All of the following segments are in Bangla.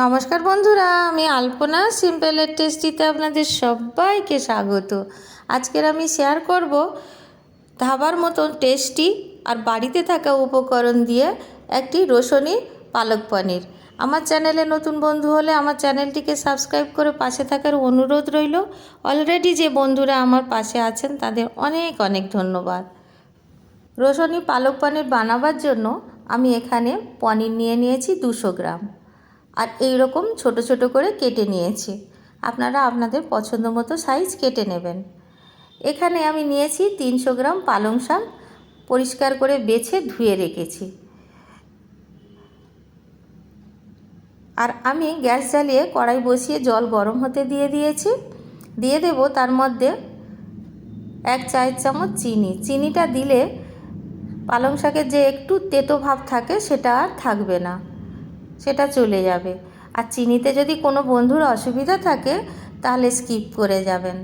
নমস্কার বন্ধুরা, আমি আলপনা সিম্পলের টেস্টিতে আপনাদের সবাইকে স্বাগত। আজকের আমি শেয়ার করব ধাবার মতন টেস্টি আর বাড়িতে থাকা উপকরণ দিয়ে একটি রসুনি পালক পনির। আমার চ্যানেলে নতুন বন্ধু হলে আমার চ্যানেলটিকে সাবস্ক্রাইব করে পাশে থাকার অনুরোধ রইল। অলরেডি যে বন্ধুরা আমার পাশে আছেন, তাদের অনেক অনেক ধন্যবাদ। রসুনি পালক পনির বানাবার জন্য আমি এখানে পনির নিয়ে নিয়েছি দুশো গ্রাম। আর এই রকম ছোট ছোট করে কেটে নিয়েছি। আপনারা আপনাদের পছন্দ মতো সাইজ কেটে নেবেন। এখানে আমি নিয়েছি তিনশো গ্রাম পালং শাক পরিষ্কার করে বেছে ধুয়ে রেখেছি। আর আমি গ্যাস জ্বালিয়ে কড়াই বসিয়ে জল গরম হতে দিয়ে দিয়েছি। দিয়ে দেব তার মধ্যে এক চায়ের চামচ চিনি। চিনিটা দিলে পালং শাকের যে একটু তেতো ভাব থাকে সেটা আর থাকবে না। সেটা চলে যাবে। আর চিনিতে যদি কোনো বন্ধুর অসুবিধা থাকে, তাহলে স্কিপ করে যাবেন।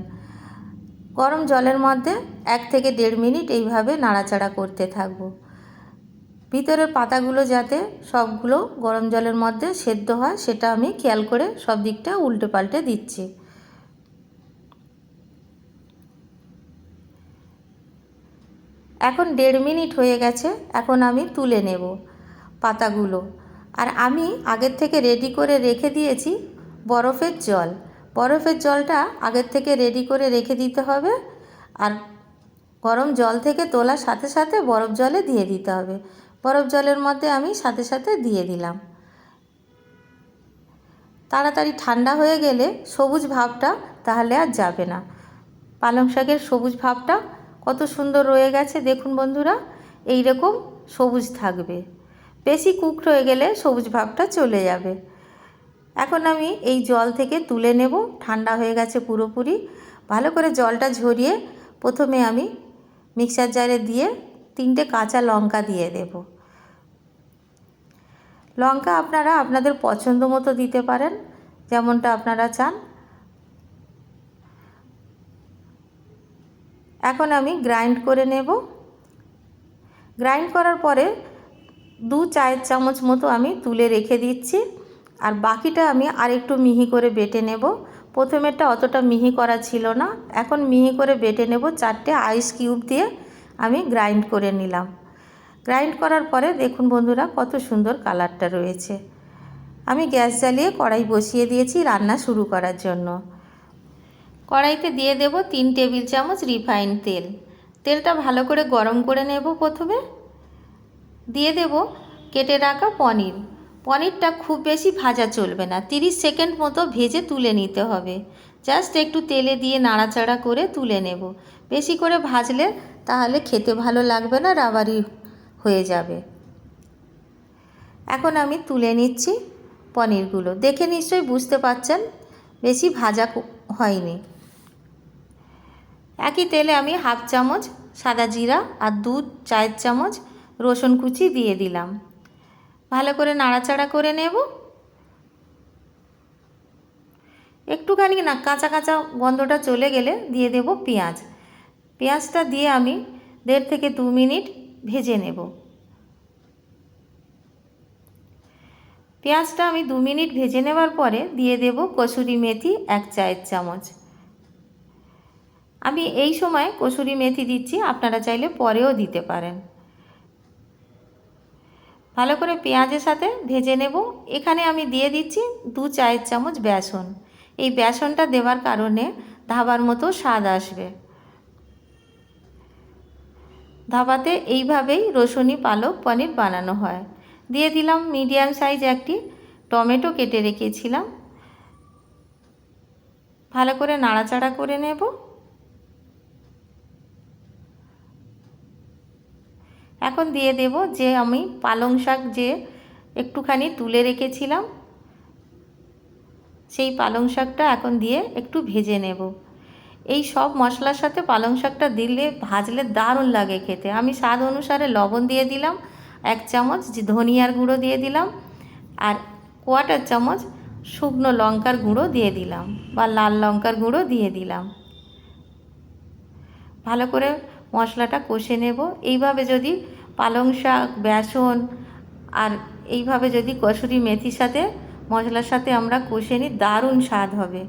গরম জলের মধ্যে এক থেকে দেড় মিনিট এইভাবে নাড়াচাড়া করতে থাকব। ভিতরের পাতাগুলো যাতে সবগুলো গরম জলের মধ্যে সেদ্ধ হয়, সেটা আমি খেয়াল করে সব দিকটা উল্টে পাল্টে দিচ্ছি। এখন দেড় মিনিট হয়ে গেছে, এখন আমি তুলে নেব পাতাগুলো। আর আমি আগের থেকে রেডি করে রেখে দিয়েছি বরফের জল। বরফের জলটা আগের থেকে রেডি করে রেখে দিতে হবে আর গরম জল থেকে তোলার সাথে সাথে বরফ জলে দিয়ে দিতে হবে। বরফ জলের মধ্যে আমি সাথে সাথে দিয়ে দিলাম। তাড়াতাড়ি ঠান্ডা হয়ে গেলে সবুজ ভাবটা তাহলে আর যাবে না। পালং শাকের সবুজ ভাবটা কত সুন্দর রয়ে গেছে, দেখুন বন্ধুরা এই রকম সবুজ থাকবে। বেশি কুকড হয়ে গেলে সবুজ ভাবটা চলে যাবে। এখন আমি এই জল থেকে তুলে নেব, ঠান্ডা হয়ে গেছে পুরোপুরি। ভালো করে জলটা ঝরিয়ে প্রথমে আমি মিক্সার জারে দিয়ে তিনটে কাঁচা লঙ্কা দিয়ে দেব। লঙ্কা আপনারা আপনাদের পছন্দ মতো দিতে পারেন, যেমনটা আপনারা চান। এখন আমি গ্রাইন্ড করে নেব। গ্রাইন্ড করার পরে দু চায়ের চামচ মতো আমি তুলে রেখে দিচ্ছি। আর বাকিটা আমি আর একটু মিহি করে বেটে নেব। প্রথমেরটা অতটা মিহি করা ছিল না। এখন মিহি করে বেটে নেব চারটে আইস কিউব দিয়ে আমি গ্রাইন্ড করে নিলাম। গ্রাইন্ড করার পরে দেখুন বন্ধুরা, কত সুন্দর কালারটা রয়েছে। আমি গ্যাস জ্বালিয়ে কড়াই বসিয়ে দিয়েছি রান্না শুরু করার জন্য। কড়াইতে দিয়ে দেব তিন টেবিল চামচ রিফাইন তেল। তেলটা ভালো করে গরম করে নেব প্রথমে। দিয়ে দেব কেটে রাখা পনির। পনিরটা খুব বেশি ভাজা চলবে না, তিরিশ সেকেন্ড মতো ভেজে তুলে নিতে হবে। জাস্ট একটু তেলে দিয়ে নাড়াচাড়া করে তুলে নেব। বেশি করে ভাজলে তাহলে খেতে ভালো লাগবে না, রাবারি হয়ে যাবে। এখন আমি তুলে নিচ্ছি পনিরগুলো। দেখে নিশ্চয়ই বুঝতে পাচ্ছেন বেশি ভাজা হয়নি। একই তেলে আমি হাফ চামচ সাদা জিরা আর দুধ চায়ের চামচ রসুন কুচি দিয়ে দিলাম। ভালো করে নাড়াচাড়া করে নেব। একটুখানি না কাঁচা কাঁচা গন্ধটা চলে গেলে দিয়ে দেব পেঁয়াজ। পেঁয়াজটা দিয়ে আমি দেড় থেকে দু মিনিট ভেজে নেব। পেঁয়াজটা আমি দু মিনিট ভেজে নেবার পরে দিয়ে দেব কসুরি মেথি এক চায়ের চামচ। আমি এই সময় কসুরি মেথি দিচ্ছি, আপনারা চাইলে পরেও দিতে পারেন। ভালো করে পেঁয়াজের সাথে ভেজে নেব। এখানে আমি দিয়ে দিচ্ছি দু চায়ের চামচ বেসন। এই বেসনটা দেওয়ার কারণে ধাবার মতো স্বাদ আসবে। ধাবাতে এইভাবেই রসুনি, পালক, পনির বানানো হয়। দিয়ে দিলাম মিডিয়াম সাইজ একটি টমেটো কেটে রেখেছিলাম। ভালো করে নাড়াচাড়া করে নেব। এখন দিয়ে দেব যে আমি পালং শাক যে একটুখানি তুলে রেখেছিলাম, সেই পালং শাকটা এখন দিয়ে একটু ভেজে নেব। এই সব মশলার সাথে পালং শাকটা দিলে, ভাজলে দারুণ লাগে খেতে। আমি স্বাদ অনুসারে লবণ দিয়ে দিলাম, এক চামচ ধনিয়ার গুঁড়ো দিয়ে দিলাম, আর কোয়াটার চামচ শুকনো লঙ্কার গুঁড়ো দিয়ে দিলাম, বা লাল লঙ্কার গুঁড়ো দিয়ে দিলাম। ভালো করে মশলাটা কষে নেব। এইভাবে যদি পালং শাক, বেসন, আর এইভাবে যদি কসুরি মেথির সাথে, মশলার সাথে আমরা কষে নিই, দারুণ স্বাদ হবে।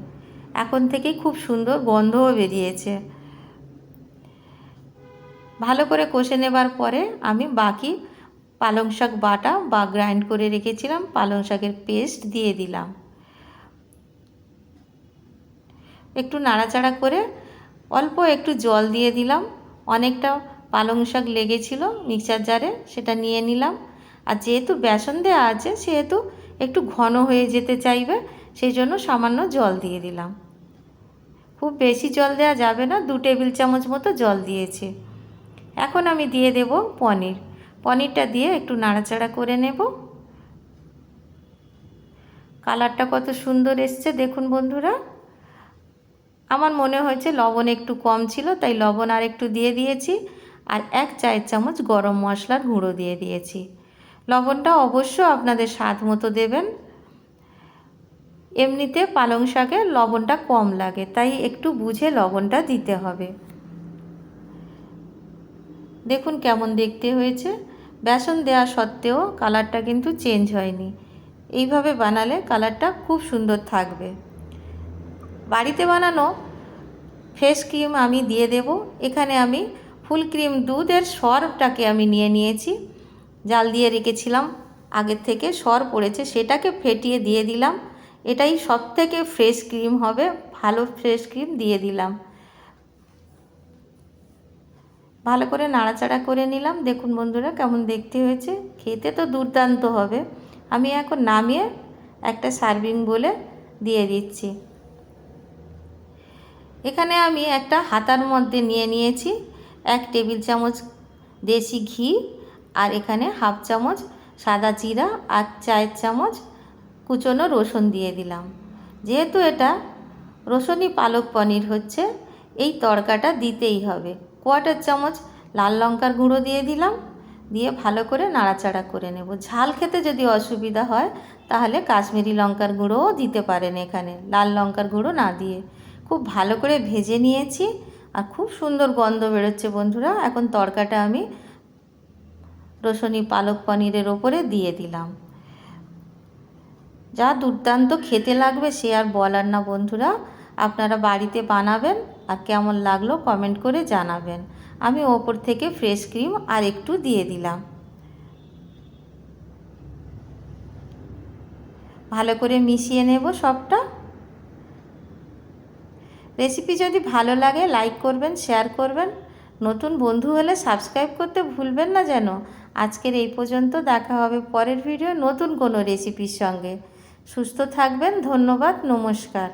এখন থেকেই খুব সুন্দর গন্ধও বেরিয়েছে। ভালো করে কষে নেবার পরে আমি বাকি পালং শাক বাটা বা গ্রাইন্ড করে রেখেছিলাম, পালং শাকের পেস্ট দিয়ে দিলাম। একটু নাড়াচাড়া করে অল্প একটু জল দিয়ে দিলাম, অনেকটা পালং শাক লেগেছিল মিক্সার জারে, সেটা নিয়ে নিলাম। আর যেহেতু বেসন দেওয়া আছে, সেহেতু একটু ঘন হয়ে যেতে চাইবে, সেই জন্য সামান্য জল দিয়ে দিলাম। খুব বেশি জল দেওয়া যাবে না, দু টেবিল চামচ মতো জল দিয়েছি। এখন আমি দিয়ে দেব পনির। পনিরটা দিয়ে একটু নাড়াচাড়া করে নেব। কালারটা কত সুন্দর এসছে, দেখুন বন্ধুরা। আমার মনে হয়েছে লবণ একটু কম ছিল, তাই লবণ আর একটু দিয়ে দিয়েছি। আর এক চায়ের চামচ গরম মশলার গুঁড়ো দিয়ে দিয়েছি। লবণটা অবশ্য আপনাদের স্বাদ মতো দেবেন। এমনিতে পালং শাকে লবণটা কম লাগে, তাই একটু বুঝে লবণটা দিতে হবে। দেখুন কেমন দেখতে হয়েছে। বেসন দেওয়া সত্ত্বেও কালারটা কিন্তু চেঞ্জ হয়নি। এইভাবে বানালে কালারটা খুব সুন্দর থাকবে। বাড়িতে বানানো ফ্রেশ ক্রিম আমি দিয়ে দেব। এখানে আমি ফুল ক্রিম দুধের সরটাকে আমি নিয়ে নিয়েছি। জাল দিয়ে রেখেছিলাম। আগের থেকে সর পড়েছে, সেটাকে ফেটিয়ে দিয়ে দিলাম। এটাই সব থেকে ফ্রেশ ক্রিম হবে, ভালো ফ্রেশ ক্রিম দিয়ে দিলাম। ভালো করে নাড়াচাড়া করে নিলাম। দেখুন বন্ধুরা, কেমন দেখতে হয়েছে। খেতে তো দুর্দান্ত হবে। আমি এখন নামিয়ে একটা সার্ভিং বলে দিয়ে দিচ্ছি। এখানে আমি একটা হাতার মধ্যে নিয়ে নিয়েছি। এক টেবিল চামচ দেশি ঘি আর এখানে হাফ চামচ সাদা জিরা আর চায়ের চামচ কুচনো রসুন দিয়ে দিলাম। যেহেতু এটা রসুনই পালক পনির হচ্ছে, এই তড়কাটা দিতেই হবে। কোয়াটার চামচ লাল লঙ্কার গুঁড়ো দিয়ে দিলাম, দিয়ে ভালো করে নাড়াচাড়া করে নেব। ঝাল খেতে যদি অসুবিধা হয়, তাহলে কাশ্মীরি লঙ্কার গুঁড়োও দিতে পারেন এখানে, লাল লঙ্কার গুঁড়ো না দিয়ে। খুব ভালো করে ভেজে নিয়েছি খুব সুন্দর গন্ধ বেরোচ্ছে বন্ধুরা। এখন তরকাটা আমি রসুনি, পালক পনিরের ওপরে দিয়ে দিলাম। যা দুর্দান্ত খেতে লাগবে সে আর বলার না বন্ধুরা। আপনারা বাড়িতে বানাবেন আর কেমন লাগল কমেন্ট করে জানাবেন। আমি ওপর থেকে ফ্রেশ ক্রিম আর একটু দিয়ে দিলাম। ভালো করে মিশিয়ে নেব সবটা। রেসিপি যদি ভালো লাগে লাইক করবেন শেয়ার করবেন। নতুন বন্ধু হলে সাবস্ক্রাইব করতে ভুলবেন না যেন। আজকের এই পর্যন্ত দেখা হবে পরের ভিডিও নতুন কোনো রেসিপির সঙ্গে। সুস্থ থাকবেন, ধন্যবাদ, নমস্কার।